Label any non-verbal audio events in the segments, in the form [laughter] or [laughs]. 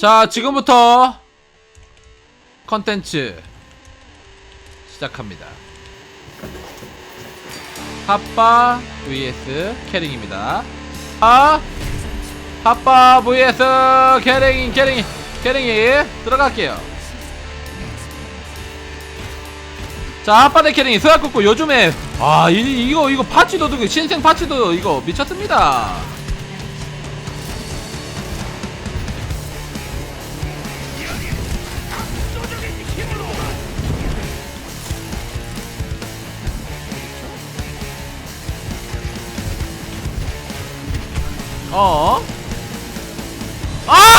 자, 지금부터 컨텐츠 시작합니다. 핫바 vs 캐링입니다. 아, 핫바 vs 캐링, 캐링, 캐링이 들어갈게요. 자, 핫바 대 캐링이 스와쿠쿠 요즘에 아, 이, 이거 이거 들고 신생 파치도 이거 미쳤습니다. 어? 아!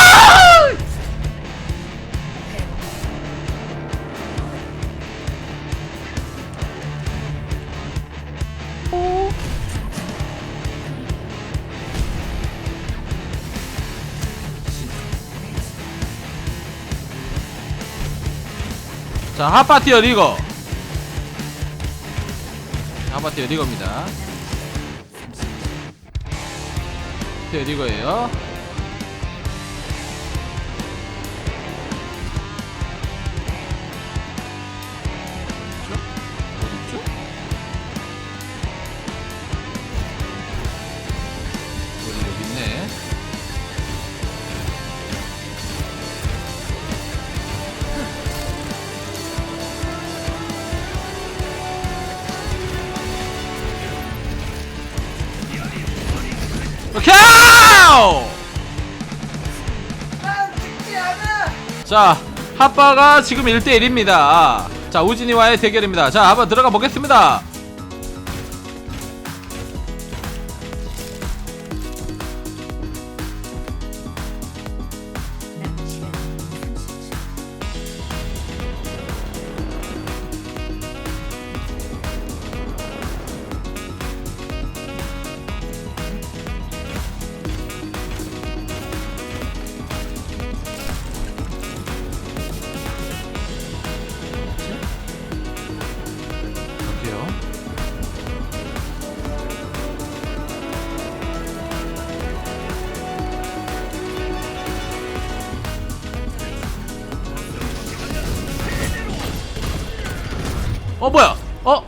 자, 핫파티어 리거. 핫파티어 리거입니다. 핫파티어 리거예요. 자, 핫바가 지금 1대1입니다. 자, 우진이와의 대결입니다. 자, 한번 들어가 보겠습니다. 어 뭐야? 어?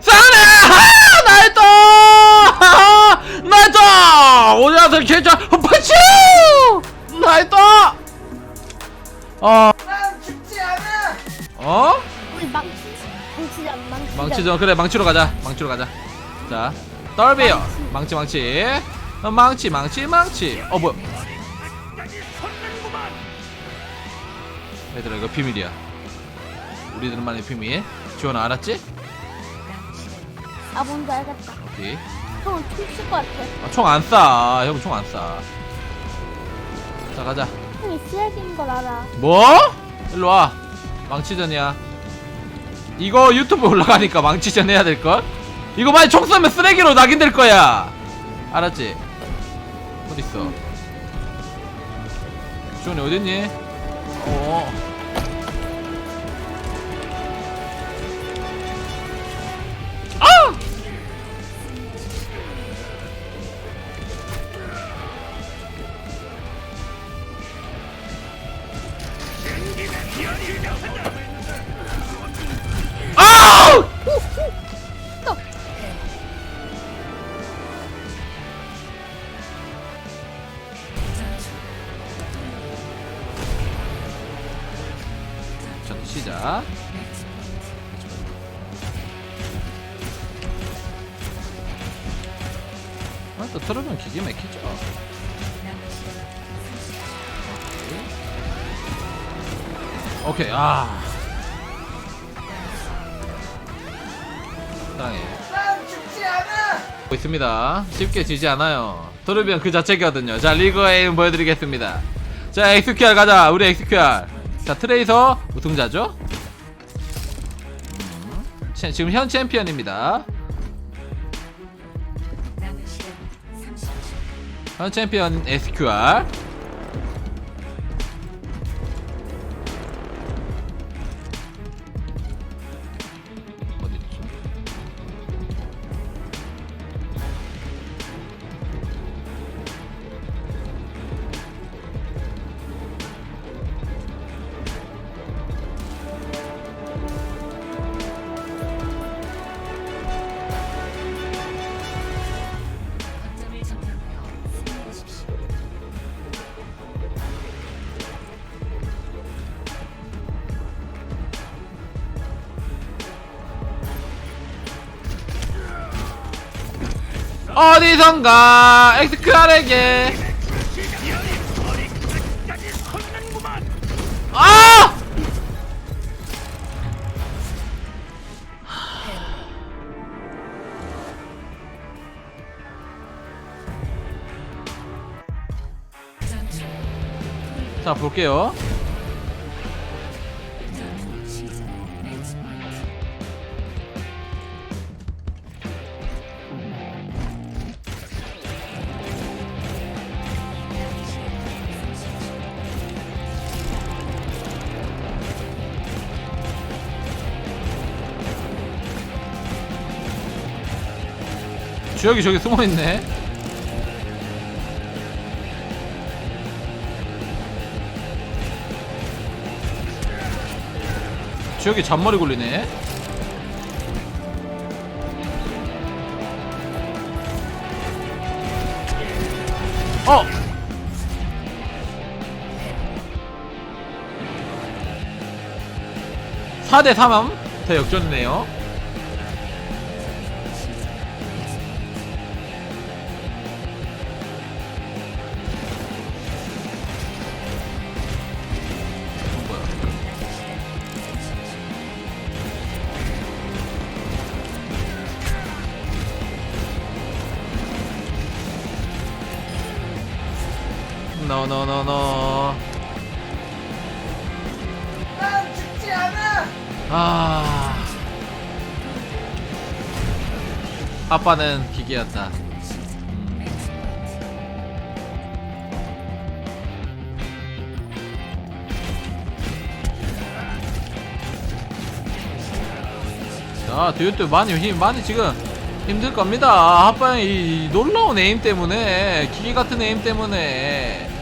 싸네! 하! 나이도! 하하! 나이도! 오자서 개자 펀치! 나이도! 어? 난 죽지 않아! 어? 우리 망치 망치자 망치자 망치죠 그래 망치로 가자 망치로 가자 자 떨비요 망치 망치 어, 망치 망치 망치 어 뭐야 얘들아 이거 비밀이야 우리들만의 비밀 지원아 알았지? 아 뭔지 알겠다 오케이 형은 춤출 것 같아 아, 총 안 쏴. 형 총 안 쏴. 자 가자. 형이 쓰레기인 걸 알아 뭐? 일로 와. 망치전이야. 이거 유튜브 올라가니까 망치전 해야 될 걸? 이거 만약 총 쏘면 쓰레기로 낙인될 거야. 알았지? 어디 있어? 주원이 어딨니? 어. 아! 시작. 아, 또 들으면 기계 막히죠. 오케이, 아. 땅에 있습니다. 쉽게 지지 않아요. 토르비언 그 자체거든요. 자, 리그 에임 보여드리겠습니다. 자, XQR 가자. 우리 XQR. 자, 트레이서 우승자죠? 음, 챔- 지금 현 챔피언입니다. 현 챔피언 SQR. 어디선가 엑스크랄에게 아! 자 볼게요 주혁이 저기 숨어있네. 주혁이 잔머리 굴리네. 어! 사대 3함 대역전이네요 노노노노 난 죽지 않아. 아. 아빠는 기계였다. 자 듀오트 많이 힘 많이 지금 힘들 겁니다. 아빠의 이 놀라운 에임 때문에 기계 같은 에임 때문에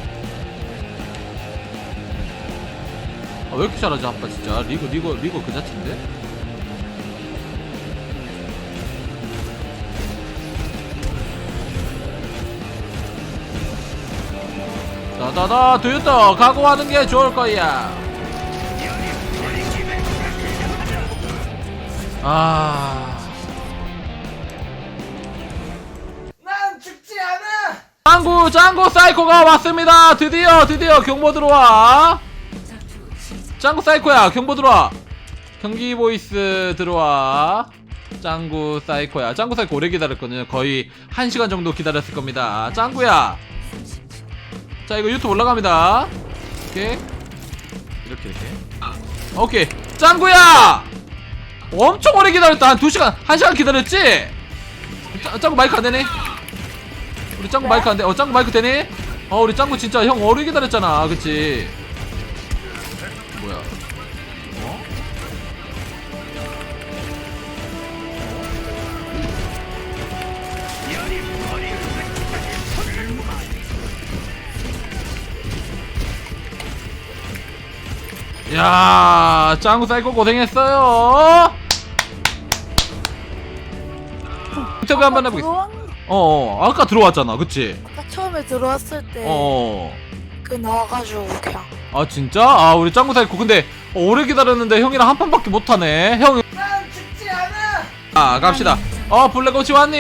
아, 왜 이렇게 잘하지 아빠 진짜? 리그 리그 리그 그 자체인데? 다다다 도요토 각오하는 게 좋을 거야. 아. 난 죽지 않아. 짱구 짱구 사이코가 왔습니다. 드디어 드디어 경보 들어와 짱구 사이코야. 경보 들어와. 경기 보이스 들어와. 짱구 사이코야. 짱구 사이코 오래 기다렸거든요. 거의 1시간 정도 기다렸을 겁니다. 짱구야. 자 이거 유튜브 올라갑니다. 오케이 이렇게 이렇게. 오케이. 짱구야! 엄청 오래 기다렸다. 한 2시간 1시간 기다렸지? 짱- 짱구 마이크 안 되네? 우리 짱구 마이크 안 돼. 어, 짱구 마이크 되네? 어, 우리 짱구 진짜 형 오래 기다렸잖아. 그치? 뭐야? 어? 야, 짱구 사이코 고생했어요. 인터뷰 한번 해보겠습니다. 들어왔, 어, 어, 아까 들어왔잖아, 그치? 아까 처음에 들어왔을 때 어, 그 나와가지고 그냥 아 진짜? 아 우리 짱구 사이코 근데 어, 오래 기다렸는데 형이랑 한 판밖에 못하네. 형, 난 죽지 않아. 아 갑시다. 어 블랙워치 왔니?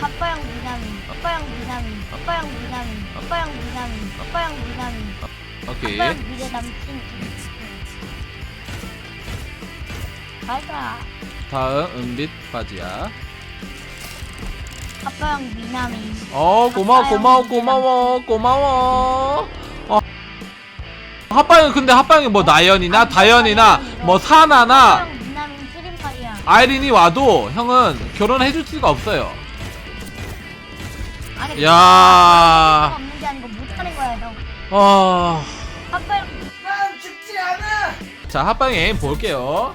아빠형 미나미, 아빠형 미나미, 아빠형 미나미, 아빠형 미나미, 아빠형 미나미, 오케이. 아빠형 미래 남친. 가자. 다음 은빛 바지야. 아빠형 미나미. 어 고마워 고마워 고마워 고마워. 어. 핫방이 근데 핫방이 뭐 나연이나 다연이나 뭐 사나나. 아이린이 와도 형은 결혼해 줄 수가 없어요. 아니, 야. 없는 게 아니고 못하는 거야 형. 어. 아빠형 난 죽지 않아. 자 에임 볼게요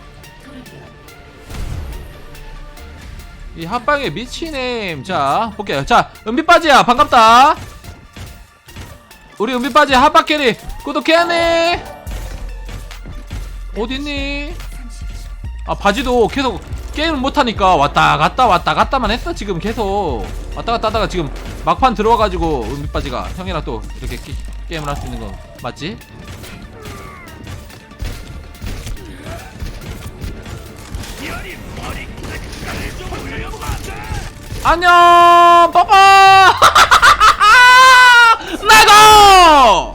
이 핫방의 미친 에임. 자 볼게요. 자 은빛바지야 반갑다. 우리 은빛바지 핫바캐리 구독해야네. 어딨니? 아 바지도 계속 게임을 못하니까 왔다 갔다 왔다 갔다만 했어 지금 계속. 왔다 갔다 하다가 지금 막판 들어와가지고 은빛바지가 형이랑 또 이렇게 게, 게임을 할 수 있는 거 맞지? 안녕 빠빠! [laughs] 나가